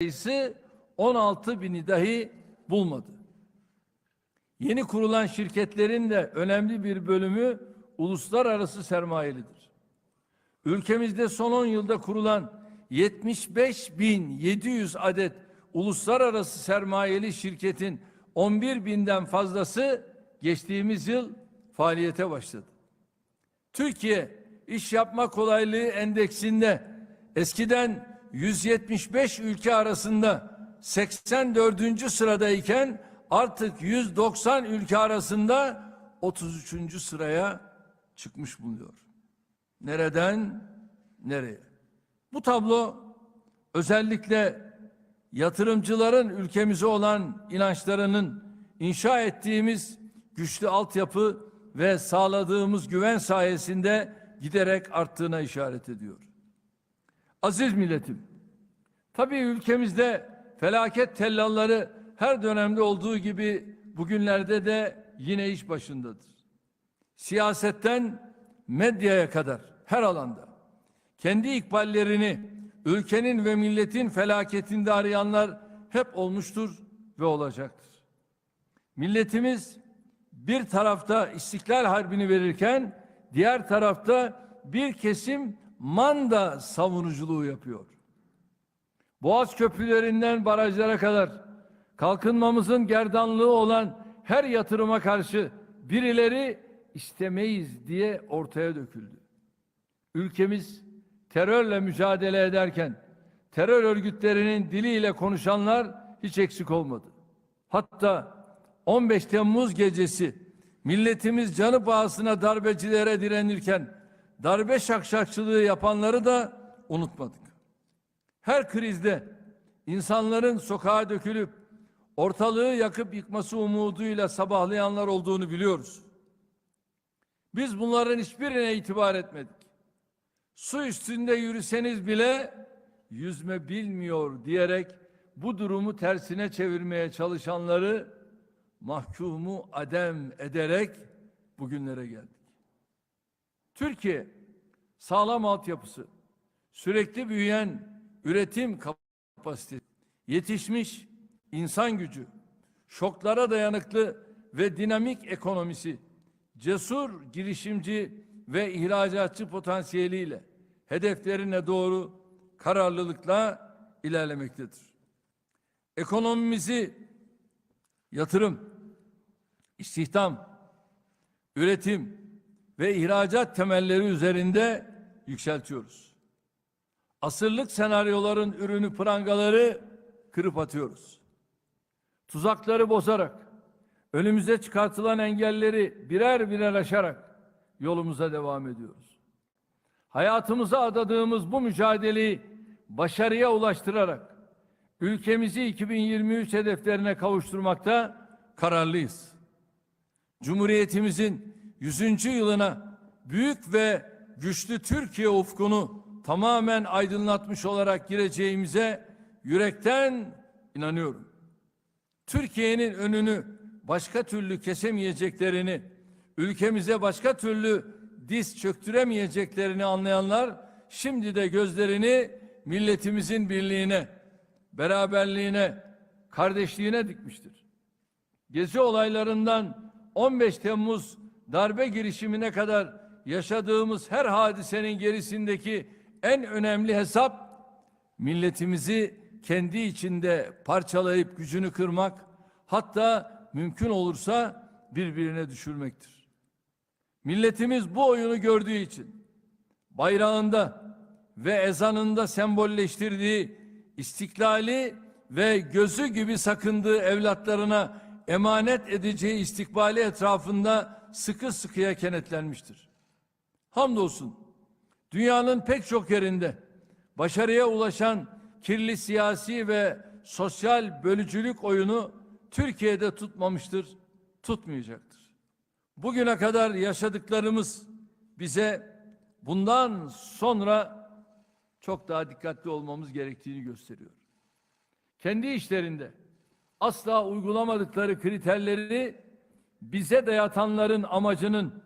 sayısı 16 bini dahi bulmadı. Yeni kurulan şirketlerin de önemli bir bölümü uluslararası sermayelidir. Ülkemizde son 10 yılda kurulan 75.700 adet uluslararası sermayeli şirketin 11 binden fazlası geçtiğimiz yıl faaliyete başladı. Türkiye iş yapma kolaylığı endeksinde eskiden 175 ülke arasında 84. sıradayken artık 190 ülke arasında 33. sıraya çıkmış bulunuyor. Nereden nereye? Bu tablo özellikle yatırımcıların ülkemize olan inançlarının inşa ettiğimiz güçlü altyapı ve sağladığımız güven sayesinde giderek arttığına işaret ediyor. Aziz milletim, tabii ülkemizde felaket tellalları her dönemde olduğu gibi bugünlerde de yine iş başındadır. Siyasetten medyaya kadar her alanda kendi ikballerini ülkenin ve milletin felaketinde arayanlar hep olmuştur ve olacaktır. Milletimiz bir tarafta İstiklal Harbi'ni verirken diğer tarafta bir kesim manda savunuculuğu yapıyor. Boğaz köprülerinden barajlara kadar kalkınmamızın gerdanlığı olan her yatırıma karşı birileri istemeyiz diye ortaya döküldü. Ülkemiz terörle mücadele ederken terör örgütlerinin diliyle konuşanlar hiç eksik olmadı. Hatta 15 Temmuz gecesi milletimiz canı pahasına darbecilere direnirken darbe şakşakçılığı yapanları da unutmadık. Her krizde insanların sokağa dökülüp ortalığı yakıp yıkması umuduyla sabahlayanlar olduğunu biliyoruz. Biz bunların hiçbirine itibar etmedik. Su üstünde yürüseniz bile yüzme bilmiyor diyerek bu durumu tersine çevirmeye çalışanları mahkumu adem ederek bugünlere geldik. Türkiye sağlam altyapısı, sürekli büyüyen üretim kapasitesi, yetişmiş insan gücü, şoklara dayanıklı ve dinamik ekonomisi, cesur girişimci ve ihracatçı potansiyeliyle hedeflerine doğru kararlılıkla ilerlemektedir. Ekonomimizi yatırım, istihdam, üretim ve ihracat temelleri üzerinde yükseltiyoruz. Asırlık senaryoların ürünü prangaları kırıp atıyoruz. Tuzakları bozarak, önümüze çıkartılan engelleri birer birer aşarak yolumuza devam ediyoruz. Hayatımıza adadığımız bu mücadeleyi başarıya ulaştırarak ülkemizi 2023 hedeflerine kavuşturmakta kararlıyız. Cumhuriyetimizin 100. yılına büyük ve güçlü Türkiye ufkunu tamamen aydınlatmış olarak gireceğimize yürekten inanıyorum. Türkiye'nin önünü başka türlü kesemeyeceklerini, ülkemize başka türlü diz çöktüremeyeceklerini anlayanlar şimdi de gözlerini milletimizin birliğine, beraberliğine, kardeşliğine dikmiştir. Gezi olaylarından 15 Temmuz darbe girişimine kadar yaşadığımız her hadisenin gerisindeki en önemli hesap milletimizi kendi içinde parçalayıp gücünü kırmak hatta mümkün olursa birbirine düşürmektir. Milletimiz bu oyunu gördüğü için bayrağında ve ezanında sembolleştirdiği istiklali ve gözü gibi sakındığı evlatlarına emanet edeceği istikbali etrafında sıkı sıkıya kenetlenmiştir. Hamdolsun dünyanın pek çok yerinde başarıya ulaşan kirli siyasi ve sosyal bölücülük oyunu Türkiye'de tutmamıştır, tutmayacaktır. Bugüne kadar yaşadıklarımız bize bundan sonra çok daha dikkatli olmamız gerektiğini gösteriyor. Kendi işlerinde asla uygulamadıkları kriterleri bize dayatanların amacının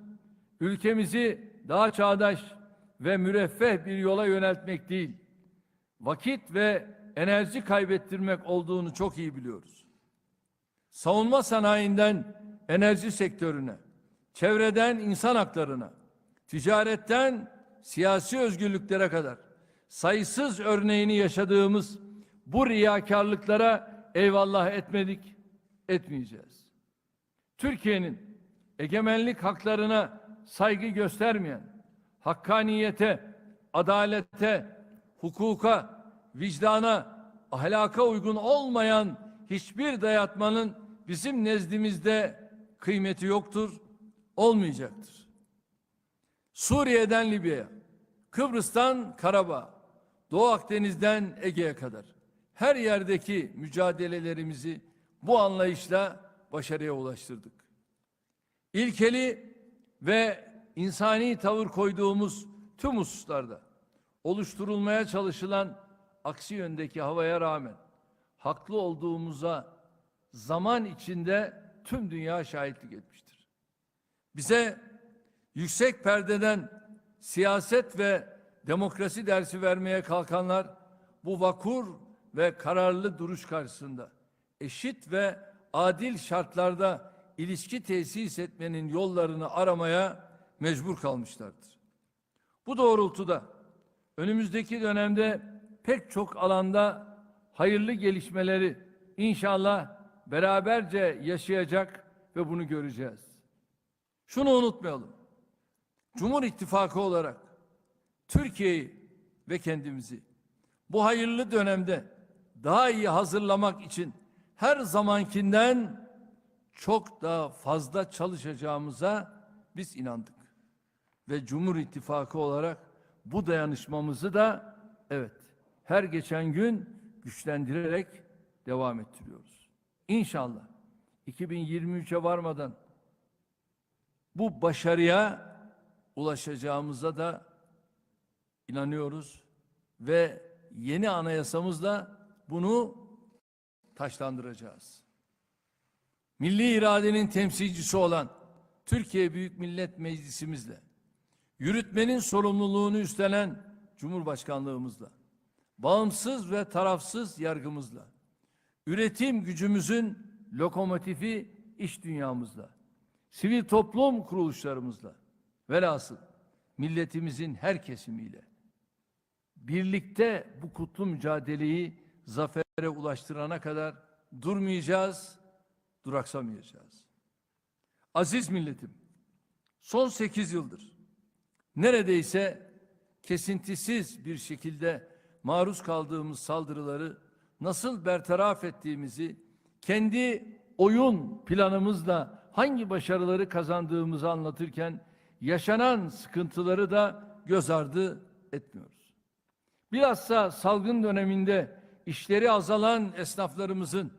ülkemizi daha çağdaş ve müreffeh bir yola yöneltmek değil, vakit ve enerji kaybettirmek olduğunu çok iyi biliyoruz. Savunma sanayinden enerji sektörüne, çevreden insan haklarına, ticaretten siyasi özgürlüklere kadar sayısız örneğini yaşadığımız bu riyakarlıklara eyvallah etmedik, etmeyeceğiz. Türkiye'nin egemenlik haklarına saygı göstermeyen, hakkaniyete, adalete, hukuka, vicdana, ahlaka uygun olmayan hiçbir dayatmanın bizim nezdimizde kıymeti yoktur, olmayacaktır. Suriye'den Libya'ya, Kıbrıs'tan Karabağ, Doğu Akdeniz'den Ege'ye kadar her yerdeki mücadelelerimizi bu anlayışla başarıya ulaştırdık. İlkeli ve insani tavır koyduğumuz tüm hususlarda oluşturulmaya çalışılan aksi yöndeki havaya rağmen haklı olduğumuza zaman içinde tüm dünya şahitlik etmiştir. Bize yüksek perdeden siyaset ve demokrasi dersi vermeye kalkanlar bu vakur ve kararlı duruş karşısında eşit ve adil şartlarda ilişki tesis etmenin yollarını aramaya mecbur kalmışlardır. Bu doğrultuda önümüzdeki dönemde pek çok alanda hayırlı gelişmeleri inşallah beraberce yaşayacak ve bunu göreceğiz. Şunu unutmayalım. Cumhur İttifakı olarak Türkiye'yi ve kendimizi bu hayırlı dönemde daha iyi hazırlamak için her zamankinden çok daha fazla çalışacağımıza biz inandık. Ve Cumhur İttifakı olarak bu dayanışmamızı da evet her geçen gün güçlendirerek devam ettiriyoruz. İnşallah 2023'e varmadan bu başarıya ulaşacağımıza da inanıyoruz ve yeni anayasamızla bunu taşlandıracağız. Milli iradenin temsilcisi olan Türkiye Büyük Millet Meclisimizle, yürütmenin sorumluluğunu üstlenen Cumhurbaşkanlığımızla, bağımsız ve tarafsız yargımızla, üretim gücümüzün lokomotifi iş dünyamızla, sivil toplum kuruluşlarımızla, velhasıl milletimizin her kesimiyle birlikte bu kutlu mücadeleyi zafere ulaştırana kadar durmayacağız, duraksamayacağız. Aziz milletim, son sekiz yıldır neredeyse kesintisiz bir şekilde maruz kaldığımız saldırıları nasıl bertaraf ettiğimizi kendi oyun planımızla hangi başarıları kazandığımızı anlatırken yaşanan sıkıntıları da göz ardı etmiyoruz. Bilhassa salgın döneminde işleri azalan esnaflarımızın,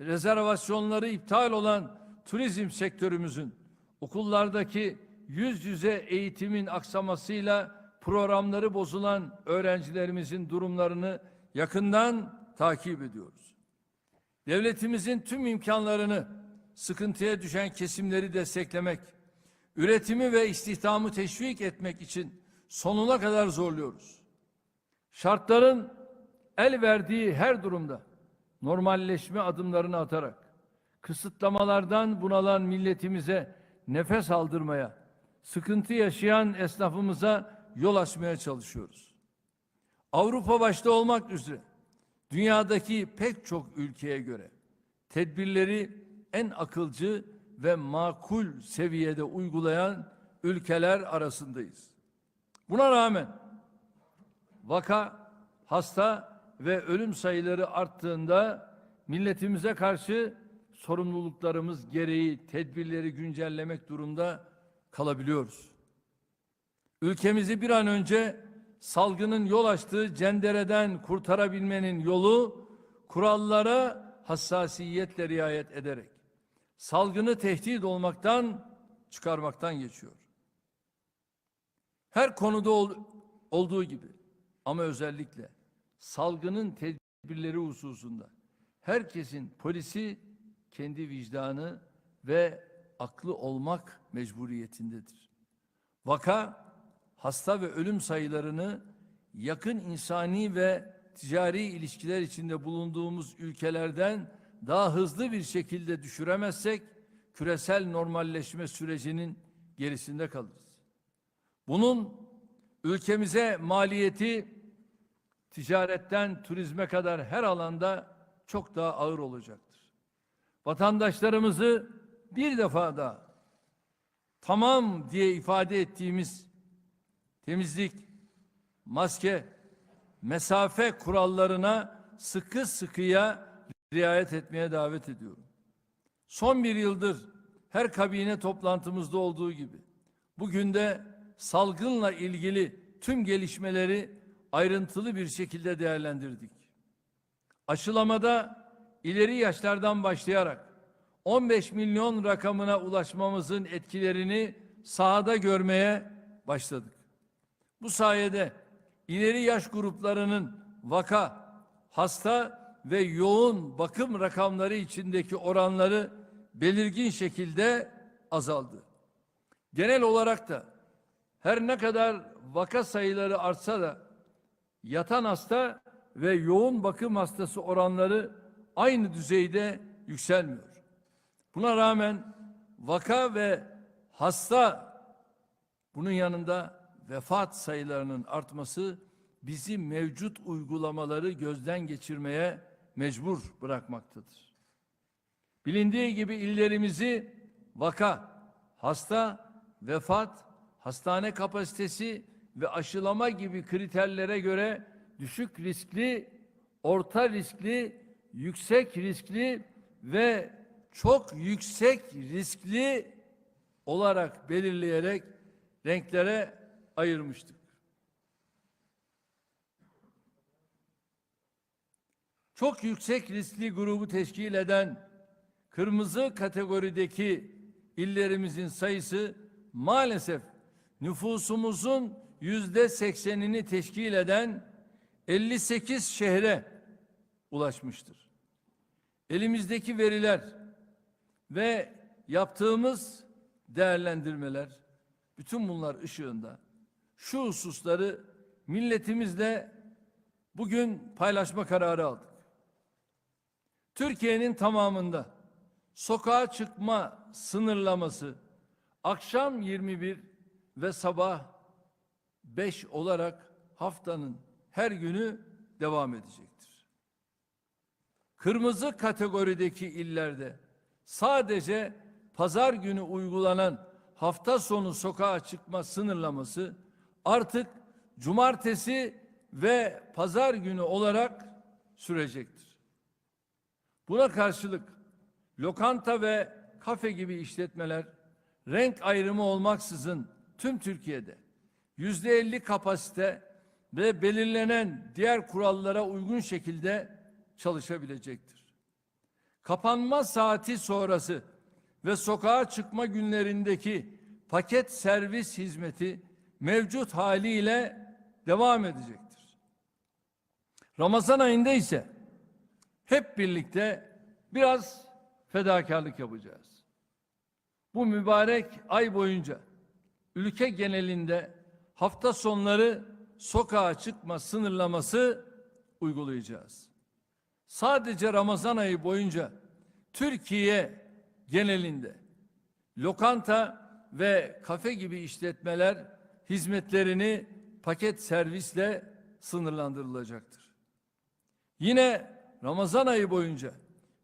rezervasyonları iptal olan turizm sektörümüzün, okullardaki yüz yüze eğitimin aksamasıyla programları bozulan öğrencilerimizin durumlarını yakından takip ediyoruz. Devletimizin tüm imkanlarını sıkıntıya düşen kesimleri desteklemek, üretimi ve istihdamı teşvik etmek için sonuna kadar zorluyoruz. Şartların el verdiği her durumda normalleşme adımlarını atarak kısıtlamalardan bunalan milletimize nefes aldırmaya, sıkıntı yaşayan esnafımıza yol açmaya çalışıyoruz. Avrupa başta olmak üzere dünyadaki pek çok ülkeye göre tedbirleri en akılcı ve makul seviyede uygulayan ülkeler arasındayız. Buna rağmen vaka, hasta ve ölüm sayıları arttığında milletimize karşı sorumluluklarımız gereği tedbirleri güncellemek durumda kalabiliyoruz. Ülkemizi bir an önce salgının yol açtığı cendereden kurtarabilmenin yolu kurallara hassasiyetle riayet ederek salgını tehdit olmaktan çıkarmaktan geçiyor. Her konuda ol, olduğu gibi ama özellikle salgının tedbirleri hususunda herkesin polisi kendi vicdanı ve aklı olmak mecburiyetindedir. Vaka, hasta ve ölüm sayılarını yakın insani ve ticari ilişkiler içinde bulunduğumuz ülkelerden daha hızlı bir şekilde düşüremezsek küresel normalleşme sürecinin gerisinde kalırız. Bunun ülkemize maliyeti ticaretten turizme kadar her alanda çok daha ağır olacaktır. Vatandaşlarımızı bir defa daha tamam diye ifade ettiğimiz temizlik, maske, mesafe kurallarına sıkı sıkıya riayet etmeye davet ediyorum. Son bir yıldır her kabine toplantımızda olduğu gibi bugün de salgınla ilgili tüm gelişmeleri ayrıntılı bir şekilde değerlendirdik. Aşılamada ileri yaşlardan başlayarak 15 milyon rakamına ulaşmamızın etkilerini sahada görmeye başladık. Bu sayede ileri yaş gruplarının vaka, hasta ve yoğun bakım rakamları içindeki oranları belirgin şekilde azaldı. Genel olarak da her ne kadar vaka sayıları artsa da yatan hasta ve yoğun bakım hastası oranları aynı düzeyde yükselmiyor. Buna rağmen vaka ve hasta bunun yanında vefat sayılarının artması bizi mevcut uygulamaları gözden geçirmeye mecbur bırakmaktadır. Bilindiği gibi illerimizi vaka, hasta, vefat, hastane kapasitesi ve aşılama gibi kriterlere göre düşük riskli, orta riskli, yüksek riskli ve çok yüksek riskli olarak belirleyerek renklere ayırmıştık. Çok yüksek riskli grubu teşkil eden kırmızı kategorideki illerimizin sayısı maalesef nüfusumuzun yüzde seksenini teşkil eden 58 şehre ulaşmıştır. Elimizdeki veriler ve yaptığımız değerlendirmeler bütün bunlar ışığında şu hususları milletimizle bugün paylaşma kararı aldık. Türkiye'nin tamamında sokağa çıkma sınırlaması akşam 21 ve sabah 5 olarak haftanın her günü devam edecektir. Kırmızı kategorideki illerde sadece pazar günü uygulanan hafta sonu sokağa çıkma sınırlaması artık cumartesi ve pazar günü olarak sürecektir. Buna karşılık lokanta ve kafe gibi işletmeler renk ayrımı olmaksızın tüm Türkiye'de yüzde elli kapasite ve belirlenen diğer kurallara uygun şekilde çalışabilecektir. Kapanma saati sonrası ve sokağa çıkma günlerindeki paket servis hizmeti mevcut haliyle devam edecektir. Ramazan ayında ise hep birlikte biraz fedakarlık yapacağız. Bu mübarek ay boyunca ülke genelinde hafta sonları sokağa çıkma sınırlaması uygulayacağız. Sadece Ramazan ayı boyunca Türkiye genelinde lokanta ve kafe gibi işletmeler hizmetlerini paket servisle sınırlandırılacaktır. Yine Ramazan ayı boyunca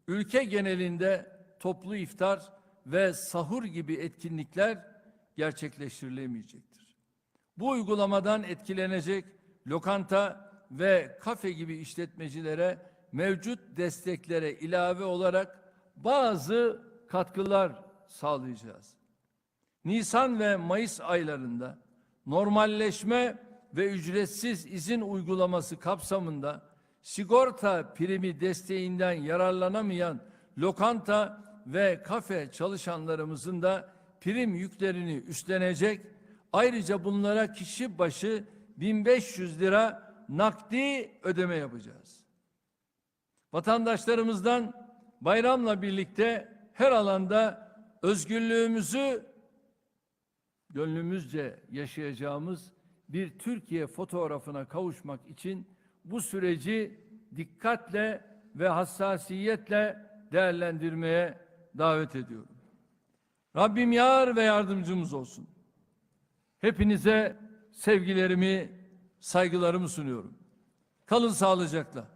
ülke genelinde toplu iftar ve sahur gibi etkinlikler gerçekleştirilemeyecektir. Bu uygulamadan etkilenecek lokanta ve kafe gibi işletmecilere mevcut desteklere ilave olarak bazı katkılar sağlayacağız. Nisan ve Mayıs aylarında normalleşme ve ücretsiz izin uygulaması kapsamında sigorta primi desteğinden yararlanamayan lokanta ve kafe çalışanlarımızın da prim yüklerini üstlenecek. Ayrıca bunlara kişi başı 1500 lira nakdi ödeme yapacağız. Vatandaşlarımızdan bayramla birlikte her alanda özgürlüğümüzü gönlümüzce yaşayacağımız bir Türkiye fotoğrafına kavuşmak için bu süreci dikkatle ve hassasiyetle değerlendirmeye davet ediyorum. Rabbim yar ve yardımcımız olsun. Hepinize sevgilerimi, saygılarımı sunuyorum. Kalın sağlıcakla.